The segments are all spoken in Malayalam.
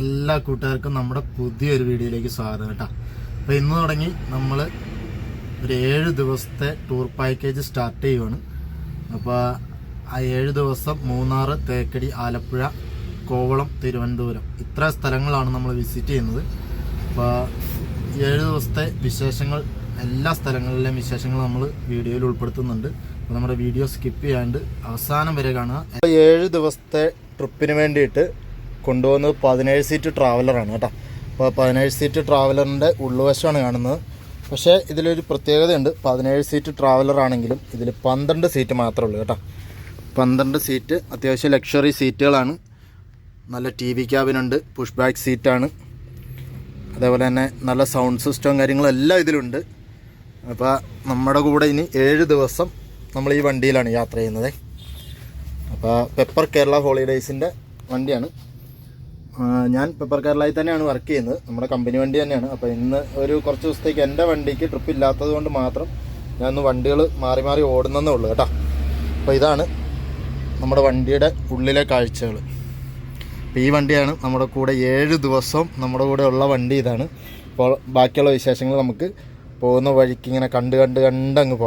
എല്ലാ കൂട്ടുകാർക്കും നമ്മുടെ പുതിയൊരു വീഡിയോയിലേക്ക് സ്വാഗതം കേട്ടോ. അപ്പോൾ ഇന്ന് തുടങ്ങി നമ്മൾ ഒരു ഏഴ് ദിവസത്തെ ടൂർ പാക്കേജ് സ്റ്റാർട്ട് ചെയ്യുവാണ്. അപ്പോൾ ആ ഏഴ് ദിവസം മൂന്നാർ തേക്കടി ആലപ്പുഴ കോവളം തിരുവനന്തപുരം ഇത്ര സ്ഥലങ്ങളാണ് നമ്മൾ വിസിറ്റ് ചെയ്യുന്നത്. അപ്പോൾ ഏഴ് ദിവസത്തെ വിശേഷങ്ങൾ എല്ലാ സ്ഥലങ്ങളിലെയും വിശേഷങ്ങൾ നമ്മൾ വീഡിയോയിൽ ഉൾപ്പെടുത്തുന്നുണ്ട്. അപ്പോൾ നമ്മുടെ വീഡിയോ സ്കിപ്പ് ചെയ്യാണ്ട് അവസാനം വരെ കാണുക. ഏഴ് ദിവസത്തെ ട്രിപ്പിന് വേണ്ടിയിട്ട് കൊണ്ടുപോകുന്നത് പതിനേഴ് സീറ്റ് ട്രാവലറാണ് കേട്ടോ. അപ്പോൾ പതിനേഴ് സീറ്റ് ട്രാവലറിന്റെ ഉള്ളുവശമാണ് കാണുന്നത്. പക്ഷേ ഇതിലൊരു പ്രത്യേകതയുണ്ട്. പതിനേഴ് സീറ്റ് ട്രാവലർ ആണെങ്കിലും ഇതിൽ പന്ത്രണ്ട് സീറ്റ് മാത്രമേ ഉള്ളൂ കേട്ടോ. പന്ത്രണ്ട് സീറ്റ് അത്യാവശ്യം ലക്ഷറി സീറ്റുകളാണ്. നല്ല ടി വി ക്യാബിനുണ്ട് പുഷ് ബാക്ക് സീറ്റാണ് അതേപോലെ തന്നെ നല്ല സൗണ്ട് സിസ്റ്റവും കാര്യങ്ങളും എല്ലാം ഇതിലുണ്ട്. അപ്പോൾ നമ്മുടെ കൂടെ ഇനി ഏഴ് ദിവസം നമ്മൾ ഈ വണ്ടിയിലാണ് യാത്ര ചെയ്യുന്നത്. അപ്പോൾ പെപ്പർ കേരള ഹോളിഡേയ്സിന്റെ വണ്ടിയാണ്. ഞാൻ പെപ്പർ കേരളയിൽ തന്നെയാണ് വർക്ക് ചെയ്യുന്നത്. നമ്മുടെ കമ്പനി വണ്ടി തന്നെയാണ്. അപ്പോൾ ഇന്ന് ഒരു കുറച്ച് ദിവസത്തേക്ക് എന്റെ വണ്ടിക്ക് ട്രിപ്പ് ഇല്ലാത്തത് കൊണ്ട് മാത്രം ഞാൻ ഒന്ന് വണ്ടികൾ മാറി മാറി ഓടുന്നതേ ഉള്ളൂ കേട്ടോ. അപ്പോൾ ഇതാണ് നമ്മുടെ വണ്ടിയുടെ ഉള്ളിലെ കാഴ്ചകൾ അപ്പോൾ ഈ വണ്ടിയാണ് നമ്മുടെ കൂടെ ഏഴ് ദിവസം നമ്മുടെ കൂടെ ഉള്ള വണ്ടി ഇതാണ്. അപ്പോൾ ബാക്കിയുള്ള വിശേഷങ്ങൾ നമുക്ക് പോകുന്ന വഴിക്ക് ഇങ്ങനെ കണ്ട് കണ്ട് കണ്ട് അങ്ങ്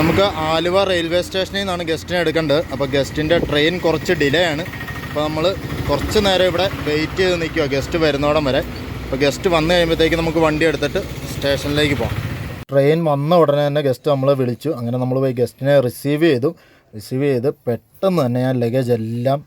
നമുക്ക് ആലുവ റെയിൽവേ സ്റ്റേഷനിൽ നിന്നാണ് ഗസ്റ്റിനെ എടുക്കേണ്ടത്. അപ്പോൾ ഗസ്റ്റിന്റെ ട്രെയിൻ കുറച്ച് ഡിലേ ആണ്. അപ്പോൾ നമ്മൾ കുറച്ച് നേരം ഇവിടെ വെയിറ്റ് ചെയ്ത് നിൽക്കുക ഗസ്റ്റ് വരുന്നോടം വരെ. അപ്പോൾ ഗസ്റ്റ് വന്നു കഴിയുമ്പോഴത്തേക്ക് നമുക്ക് വണ്ടി എടുത്തിട്ട് സ്റ്റേഷനിലേക്ക് പോകാം. ട്രെയിൻ വന്ന ഉടനെ തന്നെ ഗസ്റ്റ് നമ്മളെ വിളിച്ചു. അങ്ങനെ നമ്മൾ പോയി ഗസ്റ്റിനെ റിസീവ് ചെയ്തു. റിസീവ് ചെയ്ത് പെട്ടെന്ന് തന്നെ ഞാൻ ലഗേജ് എല്ലാം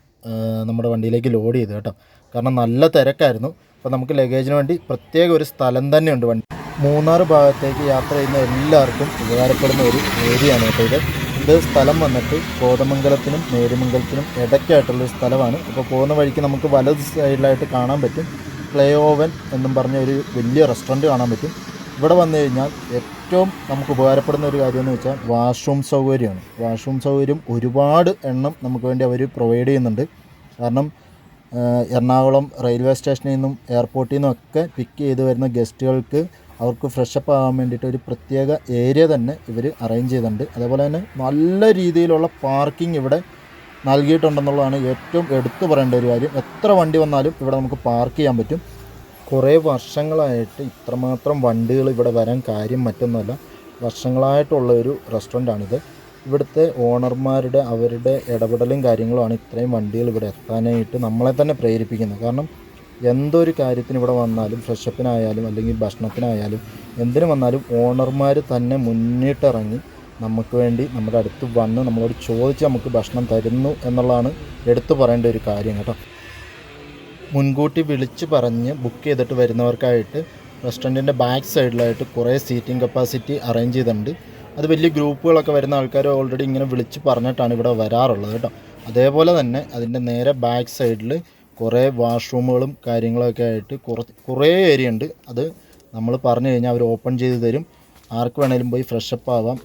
നമ്മുടെ വണ്ടിയിലേക്ക് ലോഡ് ചെയ്തു കേട്ടോ. കാരണം നല്ല തിരക്കായിരുന്നു. അപ്പോൾ നമുക്ക് ലഗേജിന് വേണ്ടി പ്രത്യേക ഒരു സ്ഥലം തന്നെയുണ്ട് വണ്ടി. മൂന്നാർ ഭാഗത്തേക്ക് യാത്ര ചെയ്യുന്ന എല്ലാവർക്കും ഉപകാരപ്പെടുന്ന ഒരു ഏരിയയാണ് കേട്ടോ ഇത്. ഇത് സ്ഥലം വന്നിട്ട് കോതമംഗലത്തിനും നേരുമംഗലത്തിനും ഇടയ്ക്കായിട്ടുള്ളൊരു സ്ഥലമാണ്. അപ്പോൾ പോകുന്ന വഴിക്ക് നമുക്ക് വലത് സൈഡിലായിട്ട് കാണാൻ പറ്റും. പ്ലേ ഓവൻ എന്നും പറഞ്ഞ ഒരു വലിയ റെസ്റ്റോറന്റ് കാണാൻ പറ്റും. ഇവിടെ വന്നു കഴിഞ്ഞാൽ ഏറ്റവും നമുക്ക് ഉപകാരപ്പെടുന്ന ഒരു കാര്യം എന്ന് വെച്ചാൽ വാഷ്റൂം സൗകര്യമാണ്. വാഷ്റൂം സൗകര്യം ഒരുപാട് എണ്ണം നമുക്ക് വേണ്ടി അവർ പ്രൊവൈഡ് ചെയ്യുന്നുണ്ട്. കാരണം എറണാകുളം റെയിൽവേ സ്റ്റേഷനിൽ നിന്നും എയർപോർട്ടിൽ നിന്നും ഒക്കെ പിക്ക് ചെയ്ത് വരുന്ന ഗസ്റ്റുകൾക്ക് അവർക്ക് ഫ്രഷപ്പ് ആകാൻ വേണ്ടിയിട്ട് ഒരു പ്രത്യേക ഏരിയ തന്നെ ഇവർ അറേഞ്ച് ചെയ്തിട്ടുണ്ട്. അതേപോലെ തന്നെ നല്ല രീതിയിലുള്ള പാർക്കിംഗ് ഇവിടെ നൽകിയിട്ടുണ്ടെന്നുള്ളതാണ് ഏറ്റവും എടുത്തു പറയേണ്ട ഒരു കാര്യം. എത്ര വണ്ടി വന്നാലും ഇവിടെ നമുക്ക് പാർക്ക് ചെയ്യാൻ പറ്റും. കുറേ വർഷങ്ങളായിട്ട് ഇത്രമാത്രം വണ്ടികൾ ഇവിടെ വരാൻ കാര്യം മറ്റൊന്നുമല്ല. വർഷങ്ങളായിട്ടുള്ള ഒരു റെസ്റ്റോറന്റാണിത് ഇവിടുത്തെ ഓണർമാരുടെ അവരുടെ ഇടപെടലും കാര്യങ്ങളുമാണ് ഇത്രയും വണ്ടികൾ ഇവിടെ എത്താനായിട്ട് നമ്മളെ തന്നെ പ്രേരിപ്പിക്കുന്നത്. കാരണം എന്തൊരു കാര്യത്തിന് ഇവിടെ വന്നാലും ഫ്രഷപ്പിനായാലും അല്ലെങ്കിൽ ഭക്ഷണത്തിനായാലും എന്തിനു വന്നാലും ഓണർമാർ തന്നെ മുന്നിട്ടിറങ്ങി നമുക്ക് വേണ്ടി നമ്മുടെ അടുത്ത് വന്ന് നമ്മളോട് ചോദിച്ച് നമുക്ക് ഭക്ഷണം തരുന്നു എന്നുള്ളതാണ് എടുത്തു പറയേണ്ട ഒരു കാര്യം കേട്ടോ. മുൻകൂട്ടി വിളിച്ച് പറഞ്ഞ് ബുക്ക് ചെയ്തിട്ട് വരുന്നവർക്കായിട്ട് റെസ്റ്റോറന്റിന്റെ ബാക്ക് സൈഡിലായിട്ട് കുറേ സീറ്റിംഗ് കപ്പാസിറ്റി അറേഞ്ച് ചെയ്തിട്ടുണ്ട്. അത് വലിയ ഗ്രൂപ്പുകളൊക്കെ വരുന്ന ആൾക്കാർ ഓൾറെഡി ഇങ്ങനെ വിളിച്ച് പറഞ്ഞിട്ടാണ് ഇവിടെ വരാറുള്ളത് കേട്ടോ. അതേപോലെ തന്നെ അതിന്റെ നേരെ ബാക്ക് സൈഡിൽ കുറേ വാഷ്റൂമുകളും കാര്യങ്ങളൊക്കെ ആയിട്ട് കുറച്ച് കുറേ ഏരിയ ഉണ്ട്. അത് നമ്മൾ പറഞ്ഞു കഴിഞ്ഞാൽ അവർ ഓപ്പൺ ചെയ്ത് തരും. ആർക്ക് വേണേലും പോയി ഫ്രഷപ്പ് ആവാം.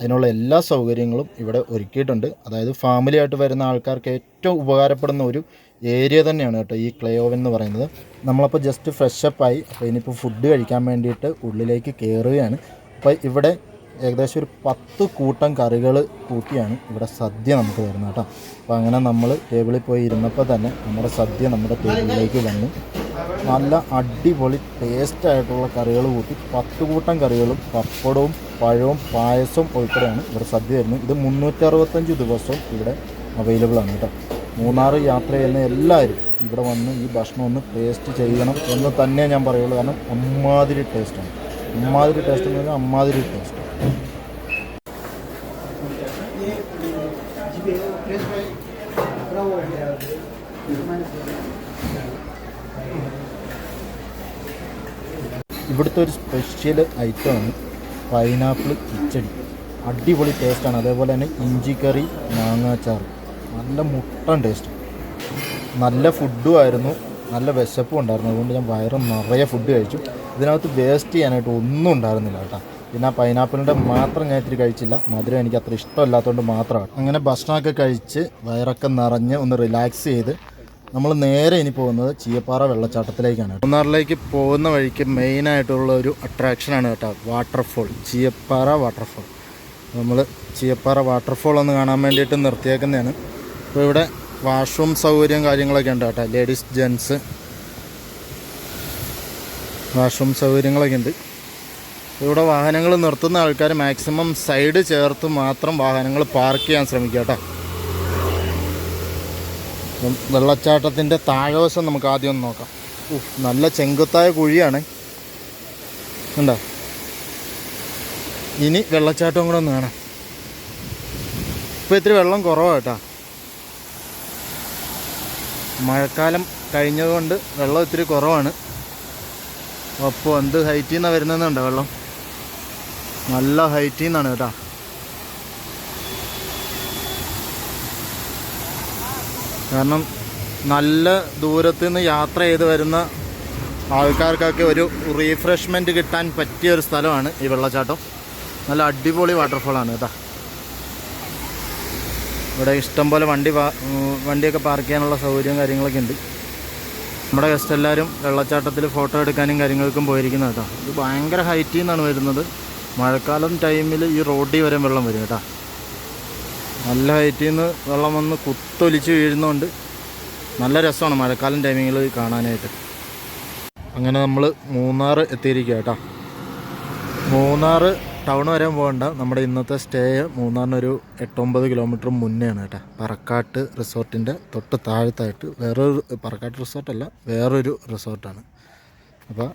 അതിനുള്ള എല്ലാ സൗകര്യങ്ങളും ഇവിടെ ഒരുക്കിയിട്ടുണ്ട്. അതായത് ഫാമിലി ആയിട്ട് വരുന്ന ആൾക്കാർക്ക് ഏറ്റവും ഉപകാരപ്പെടുന്ന ഒരു ഏരിയ തന്നെയാണ് കേട്ടോ ഈ ക്ലേ ഓവൻ എന്ന് പറയുന്നത്. നമ്മളപ്പോൾ ജസ്റ്റ് ഫ്രഷപ്പായി അപ്പോൾ ഇനിയിപ്പോൾ ഫുഡ് കഴിക്കാൻ വേണ്ടിയിട്ട് ഉള്ളിലേക്ക് കയറുകയാണ് അപ്പോൾ ഇവിടെ ഏകദേശം ഒരു പത്ത് കൂട്ടം കറികൾ കൂട്ടിയാണ് ഇവിടെ സദ്യ നമുക്ക് തരുന്നത് കേട്ടോ. അപ്പോൾ അങ്ങനെ നമ്മൾ ടേബിളിൽ പോയി ഇരുന്നപ്പോൾ തന്നെ നമ്മുടെ സദ്യ നമ്മുടെ ടേബിളിലേക്ക് വന്നു. നല്ല അടിപൊളി ടേസ്റ്റ് ആയിട്ടുള്ള കറികൾ കൂട്ടി. പത്ത് കൂട്ടം കറികളും പപ്പടവും പഴവും പായസവും ഉൾപ്പെടെയാണ് ഇവിടെ സദ്യ വരുന്നത്. ഇത് മുന്നൂറ്ററുപത്തഞ്ച് ദിവസവും ഇവിടെ അവൈലബിൾ ആണ് കേട്ടോ. മൂന്നാർ യാത്ര ചെയ്യുന്ന എല്ലാവരും ഇവിടെ വന്ന് ഈ ഭക്ഷണം ഒന്ന് ടേസ്റ്റ് ചെയ്യണം എന്ന് തന്നെ ഞാൻ പറയുള്ളൂ. കാരണം അമ്മാതിരി ടേസ്റ്റാണ് അമ്മാതിരി ടേസ്റ്റ് എന്ന് പറഞ്ഞാൽ അമ്മാതിരി ടേസ്റ്റ് ഇവിടുത്തെ ഒരു സ്പെഷ്യൽ ഐറ്റമാണ് പൈനാപ്പിൾ കിച്ചടി. അടിപൊളി ടേസ്റ്റാണ് അതേപോലെ തന്നെ ഇഞ്ചിക്കറി മാങ്ങാച്ചാർ നല്ല മുട്ടൻ ടേസ്റ്റ് നല്ല ഫുഡും ആയിരുന്നു. നല്ല വിശപ്പും ഉണ്ടായിരുന്നു. അതുകൊണ്ട് ഞാൻ വയറും നിറയെ ഫുഡ് കഴിച്ചു. ഇതിനകത്ത് വേസ്റ്റ് ചെയ്യാനായിട്ട് ഒന്നും ഉണ്ടായിരുന്നില്ല കേട്ടോ. പിന്നെ ആ പൈനാപ്പിളിന്റെ മാത്രം ഞാൻ ഇത്തിരി കഴിച്ചില്ല. മധുരം എനിക്ക് അത്ര ഇഷ്ടമല്ലാത്തതുകൊണ്ട് മാത്രമാണ്. അങ്ങനെ ഭക്ഷണമൊക്കെ കഴിച്ച് വയറൊക്കെ നിറഞ്ഞ് ഒന്ന് റിലാക്സ് ചെയ്ത് നമ്മൾ നേരെ ഇനി പോകുന്നത് ചീയപ്പാറ വെള്ളച്ചാട്ടത്തിലേക്കാണ്. മൂന്നാറിലേക്ക് പോകുന്ന വഴിക്ക് മെയിനായിട്ടുള്ള ഒരു അട്രാക്ഷനാണ് കേട്ടോ വാട്ടർഫോൾ ചീയപ്പാറ വാട്ടർഫോൾ നമ്മൾ ചീയപ്പാറ വാട്ടർഫോൾ ഒന്ന് കാണാൻ വേണ്ടിയിട്ട് നിർത്തിയേക്കുന്നതാണ്. അപ്പോൾ ഇവിടെ വാഷ്റൂം സൗകര്യം കാര്യങ്ങളൊക്കെ ഉണ്ട് കേട്ടോ ലേഡീസ് ജെൻസ് വാഷ്റൂം സൗകര്യങ്ങളൊക്കെ ഉണ്ട്. ഇവിടെ വാഹനങ്ങൾ നിർത്തുന്ന ആൾക്കാർ മാക്സിമം സൈഡ് ചേർത്ത് മാത്രം വാഹനങ്ങൾ പാർക്ക് ചെയ്യാൻ ശ്രമിക്കുക കേട്ടോ. വെള്ളച്ചാട്ടത്തിന്റെ താഴവശം നമുക്ക് ആദ്യം ഒന്ന് നോക്കാം. നല്ല ചെങ്കുത്തായ കുഴിയാണ്. ഉണ്ടോ ഇനി വെള്ളച്ചാട്ടം കൂടെ ഒന്ന് കാണാം. ഇപ്പോൾ ഇത്തിരി വെള്ളം കുറവാണ് കേട്ടോ. മഴക്കാലം കഴിഞ്ഞതുകൊണ്ട് വെള്ളം ഇത്തിരി കുറവാണ്. അപ്പോൾ എന്ത് ഹൈറ്റിൽ നിന്നാണ് വരുന്നതെന്നുണ്ടോ വെള്ളം? നല്ല ഹൈറ്റിൽ നിന്നാണ് കേട്ടോ. കാരണം നല്ല ദൂരത്തു നിന്ന് യാത്ര ചെയ്ത് വരുന്ന ആൾക്കാർക്കൊക്കെ ഒരു റീഫ്രഷ്മെന്റ് കിട്ടാൻ പറ്റിയ ഒരു സ്ഥലമാണ് ഈ വെള്ളച്ചാട്ടം. നല്ല അടിപൊളി വാട്ടർഫോളാണ് കേട്ടോ. ഇവിടെ ഇഷ്ടംപോലെ വണ്ടി വണ്ടിയൊക്കെ പാർക്ക് ചെയ്യാനുള്ള സൗകര്യവും കാര്യങ്ങളൊക്കെ ഉണ്ട്. നമ്മുടെ ഗസ്റ്റ് എല്ലാവരും വെള്ളച്ചാട്ടത്തിൽ ഫോട്ടോ എടുക്കാനും കാര്യങ്ങൾക്കും പോയിരിക്കുന്നത് കേട്ടോ. ഇത് ഭയങ്കര ഹൈറ്റിൽ നിന്നാണ് വരുന്നത്. മഴക്കാലം ടൈമിൽ ഈ റോഡിൽ വരെ വെള്ളം വരും കേട്ടോ. നല്ല ഹൈറ്റിൽ നിന്ന് വെള്ളം വന്ന് കുത്തൊലിച്ച് വീഴുന്നതുകൊണ്ട് നല്ല രസമാണ് മഴക്കാലം ടൈമിങ്ങിൽ കാണാനായിട്ട്. അങ്ങനെ നമ്മൾ മൂന്നാർ എത്തിയിരിക്കുക കേട്ടോ. മൂന്നാർ ടൗൺ വരെ പോകണ്ട. നമ്മുടെ ഇന്നത്തെ സ്റ്റേ മൂന്നാറിനൊരു എട്ടൊമ്പത് കിലോമീറ്റർ മുന്നെയാണ് കേട്ടോ. പറക്കാട്ട് റിസോർട്ടിന്റെ തൊട്ട് താഴത്തായിട്ട് വേറൊരു പറക്കാട്ട് റിസോർട്ടല്ല വേറൊരു റിസോർട്ടാണ്. അപ്പോൾ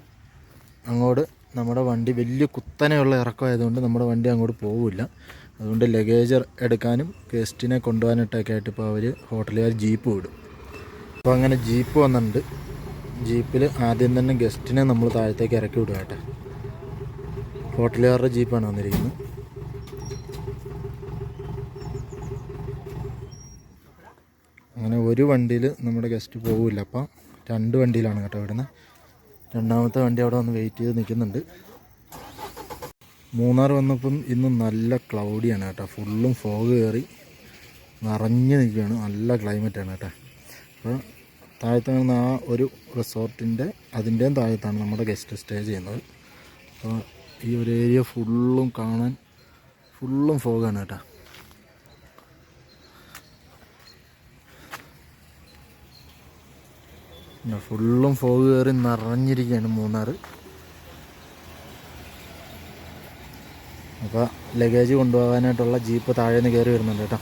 അങ്ങോട്ട് നമ്മുടെ വണ്ടി വലിയ കുത്തനെയുള്ള ഇറക്കമായതുകൊണ്ട് നമ്മുടെ വണ്ടി അങ്ങോട്ട് പോവില്ല. അതുകൊണ്ട് ലഗേജ് എടുക്കാനും ഗസ്റ്റിനെ കൊണ്ടുപോകാനായിട്ടൊക്കെ ആയിട്ട് ഇപ്പോൾ അവർ ഹോട്ടലുകാർ ജീപ്പ് വിടും. അപ്പോൾ അങ്ങനെ ജീപ്പ് വന്നിട്ടുണ്ട്. ജീപ്പിൽ ആദ്യം തന്നെ ഗസ്റ്റിനെ നമ്മൾ താഴത്തേക്ക് ഇറക്കി വിടുക കേട്ടോ. ഹോട്ടലുകാരുടെ ജീപ്പാണ് വന്നിരിക്കുന്നത്. അങ്ങനെ ഒരു വണ്ടിയിൽ നമ്മുടെ ഗസ്റ്റ് പോകില്ല അപ്പം രണ്ട് വണ്ടിയിലാണ് കേട്ടോ ഇവിടുന്ന് രണ്ടാമത്തെ വണ്ടി അവിടെ വന്ന് വെയിറ്റ് ചെയ്ത് നിൽക്കുന്നുണ്ട്. മൂന്നാർ വന്നപ്പം ഇന്ന് നല്ല ക്ലൗഡിയാണ് കേട്ടോ. ഫുള്ളും ഫോഗ് കയറി നിറഞ്ഞു നിൽക്കുകയാണ്. നല്ല ക്ലൈമറ്റാണ് കേട്ടോ. അപ്പോൾ താഴത്ത് നിന്ന് ആ ഒരു റിസോർട്ടിന്റെ അതിന്റെയും താഴത്താണ് നമ്മുടെ ഗസ്റ്റ് സ്റ്റേ ചെയ്യുന്നത്. അപ്പോൾ ഈ ഒരു ഏരിയ ഫുള്ളും കാണാൻ ഫുള്ളും ഫോഗാണ് കേട്ടോ. ഫുള്ളും ഫോഗ് കയറി നിറഞ്ഞിരിക്കുകയാണ് മൂന്നാർ അപ്പോൾ ലഗേജ് കൊണ്ടുപോകാനായിട്ടുള്ള ജീപ്പ് താഴെ നിന്ന് കയറി വരുന്നുണ്ട് കേട്ടോ.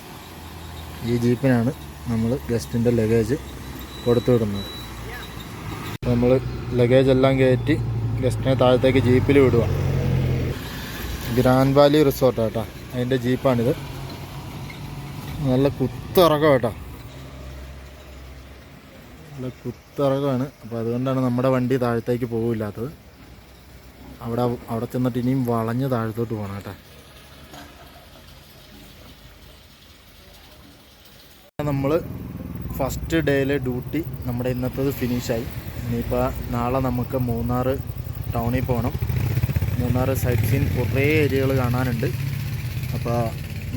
ഈ ജീപ്പിനാണ് നമ്മൾ ഗസ്റ്റിന്റെ ലഗേജ് കൊടുത്തു വിടുന്നത് നമ്മൾ ലഗേജ് എല്ലാം കയറ്റി ഗസ്റ്റിനെ താഴത്തേക്ക് ജീപ്പിൽ വിടുക ഗ്രാൻഡ് വാലി റിസോർട്ട് കേട്ടോ. അതിന്റെ ജീപ്പാണിത് നല്ല കുത്തിറക്കം കേട്ടോ. നല്ല കുത്തിറക്കമാണ് അപ്പോൾ അതുകൊണ്ടാണ് നമ്മുടെ വണ്ടി താഴത്തേക്ക് പോകില്ലാത്തത് അവിടെ അവിടെ ചെന്നിട്ട് ഇനിയും വളഞ്ഞ് താഴത്തോട്ട് പോകണം കേട്ടോ. നമ്മൾ ഫസ്റ്റ് ഡേയിലെ ഡ്യൂട്ടി നമ്മുടെ ഇന്നത്തേത് ഫിനിഷായി ഇനിയിപ്പോൾ നാളെ നമുക്ക് മൂന്നാർ ടൗണിൽ പോകണം മൂന്നാർ സൈറ്റ് സീൻ കുറേ ഏരിയകൾ കാണാനുണ്ട്. അപ്പോൾ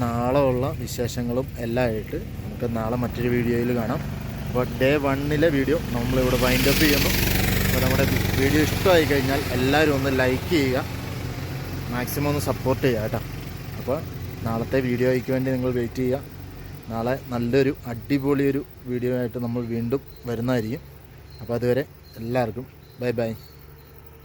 നാളെ ഉള്ള വിശേഷങ്ങളും എല്ലാം ആയിട്ട് നമുക്ക് നാളെ മറ്റൊരു വീഡിയോയിൽ കാണാം. അപ്പോൾ ഡേ വണ്ണിലെ വീഡിയോ നമ്മളിവിടെ വൈൻഡ് അപ്പ് ചെയ്യുന്നു. അപ്പോൾ നമ്മുടെ വീഡിയോ ഇഷ്ടമായി കഴിഞ്ഞാൽ എല്ലാവരും ഒന്ന് ലൈക്ക് ചെയ്യുക. മാക്സിമം ഒന്ന് സപ്പോർട്ട് ചെയ്യുക കേട്ടോ. അപ്പോൾ നാളത്തെ വീഡിയോയ്ക്ക് വേണ്ടി നിങ്ങൾ വെയിറ്റ് ചെയ്യുക. നാളെ നല്ലൊരു അടിപൊളിയൊരു വീഡിയോ ആയിട്ട് നമ്മൾ വീണ്ടും വരുന്നതായിരിക്കും. അപ്പോൾ അതുവരെ എല്ലാവർക്കും ബൈ ബൈ